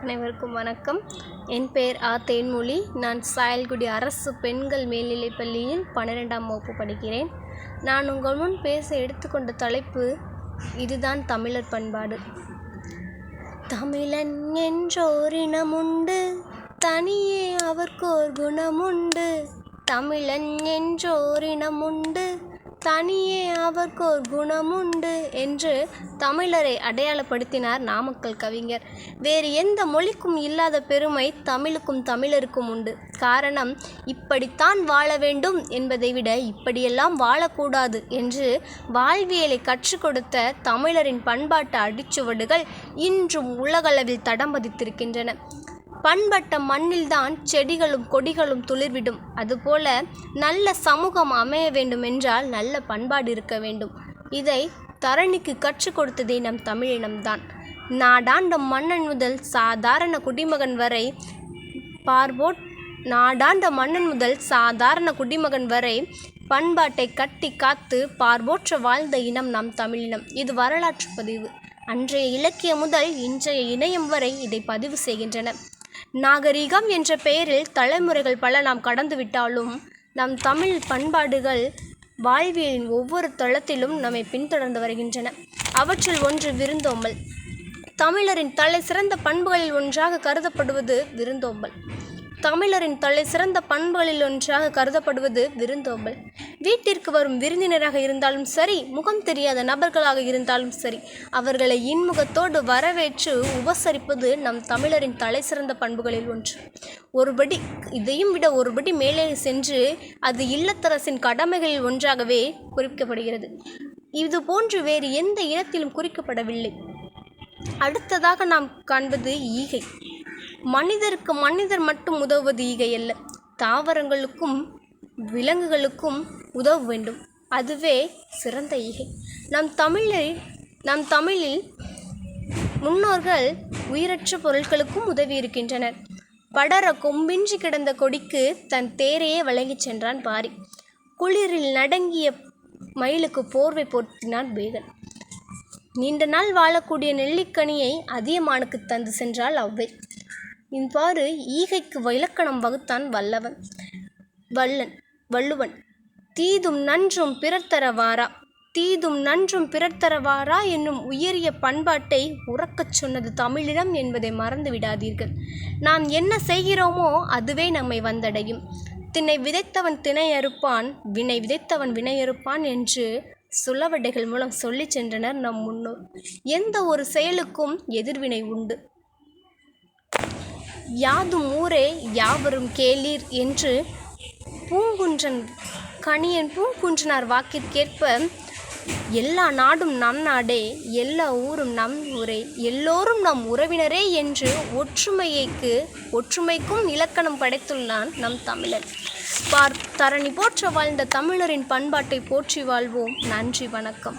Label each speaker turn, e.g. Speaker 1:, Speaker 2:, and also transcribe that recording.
Speaker 1: அனைவருக்கும் வணக்கம். என் பெயர் ஆ தேன்மொழி நான் சாயல்குடி அரசு பெண்கள் மேல்நிலைப் பள்ளியில் பன்னிரெண்டாம் வகுப்பு படிக்கிறேன். நான் உங்கள் முன் பேச எடுத்துக்கொண்ட தலைப்பு இதுதான் தமிழர் பண்பாடு. தமிழன் என்றோரினமுண்டு தனியே அவர்க்கோர் குணமுண்டு. தமிழன் என்றோரினமுண்டு தனியே அவர்க்கோர் குணமுண்டு என்று தமிழரை அடையாளப்படுத்தினார் நாமக்கல் கவிஞர். வேறு எந்த மொழிக்கும் இல்லாத பெருமை தமிழுக்கும் தமிழருக்கும் உண்டு. காரணம் இப்படித்தான் வாழ வேண்டும் என்பதை விட இப்படியெல்லாம் வாழக்கூடாது என்று வாழ்வியலை கற்றுக் கொடுத்த தமிழரின் பண்பாட்டு அடிச்சுவடுகள் இன்றும் உலகளவில் தடம் பதித்திருக்கின்றன. பண்பட்ட மண்ணில்தான் செடிகளும் கொடிகளும் துளிர்விடும். அதுபோல நல்ல சமூகம் அமைய வேண்டுமென்றால் நல்ல பண்பாடு இருக்க வேண்டும். இதை தரணிக்கு கற்றுக் கொடுத்ததே நம் தமிழினம்தான் நாடாண்ட மன்னன் முதல் சாதாரண குடிமகன் வரை பார்வோட் நாடாண்ட மன்னன் முதல் சாதாரண குடிமகன் வரை பண்பாட்டை கட்டி காத்து பார்வோற்ற வாழ்ந்த இனம் நம் தமிழினம். இது வரலாற்று பதிவு. அன்றைய இலக்கியம் முதல் இன்றைய இணையம் வரை இதை பதிவு செய்கின்றன. நாகரிகம் என்ற பெயரில் தலைமுறைகள் பல நாம் கடந்துவிட்டாலும் நம் தமிழ் பண்பாடுகள் வாழ்வியலின் ஒவ்வொரு தளத்திலும் நம்மை பின்தொடர்ந்து வருகின்றன. அவற்றில் ஒன்று விருந்தோம்பல். தமிழரின் தலை சிறந்த பண்புகளில் ஒன்றாக கருதப்படுவது விருந்தோம்பல். தமிழரின் தலை சிறந்த பண்புகளில் ஒன்றாக கருதப்படுவது விருந்தோம்பல். வீட்டிற்கு வரும் விருந்தினராக இருந்தாலும் சரி முகம் தெரியாத நபர்களாக இருந்தாலும் சரி அவர்களை இன்முகத்தோடு வரவேற்று உபசரிப்பது நம் தமிழரின் தலை சிறந்த பண்புகளில் ஒன்று. ஒருபடி இதையும் விட ஒருபடி மேலே சென்று அது இல்லத்தரசின் கடமைகளில் ஒன்றாகவே குறிப்பிடப்படுகிறது இது போன்று வேறு எந்த இனத்திலும் குறிக்கப்படவில்லை. அடுத்ததாக நாம் காண்பது ஈகை. மனிதருக்கு மனிதர் மட்டும் உதவுவது ஈகை அல்ல தாவரங்களுக்கும் விலங்குகளுக்கும் உதவ வேண்டும். அதுவே சிறந்த ஈகை. நம் தமிழில் நம் தமிழில் முன்னோர்கள் உயிரற்ற பொருட்களுக்கும் உதவி இருக்கின்றனர். படர கொம்பின்றி கிடந்த கொடிக்கு தன் தேரையே வழங்கிச் சென்றான் பாரி. குளிரில் நடங்கிய மயிலுக்கு போர்வை போர்த்தினான் பேகன். நீண்ட நாள் வாழக்கூடிய நெல்லிக்கனியை அதியமானுக்கு தந்து சென்றாள் அவ்வை. இவ்வாறு ஈகைக்கு இலக்கணம் வகுத்தான் வல்லவன். வல்லன் வள்ளுவன் தீதும் நன்றும் பிறர் தரவாரா தீதும் நன்றும் பிறர் தரவாரா என்னும் உயரிய பண்பாட்டை உறக்கச் சொன்னது தமிழிடம் என்பதை மறந்து விடாதீர்கள். நாம் என்ன செய்கிறோமோ அதுவே நம்மை வந்தடையும். தினை விதைத்தவன் திணை அறுப்பான் வினை விதைத்தவன் வினை அறுப்பான் என்று சுலவடைகள் மூலம் சொல்லிச் சென்றனர் நம் முன்னோர். எந்த ஒரு செயலுக்கும் எதிர்வினை உண்டு. யாதும் ஊரே யாவரும் கேளீர் என்று பூங்குன்றன் கணியன் பூங்குன்றனார் வாக்கிற்கேற்ப எல்லா நாடும் நம் நாடே எல்லா ஊரும் நம் ஊரே எல்லோரும் நம் உறவினரே என்று ஒற்றுமையைக்கு ஒற்றுமைக்கும் இலக்கணம் படைத்துள்ளான் நம் தமிழன் பார் தரணி போற்ற வாழ்ந்த தமிழரின் பண்பாட்டை போற்றி வாழ்வோம். நன்றி வணக்கம்.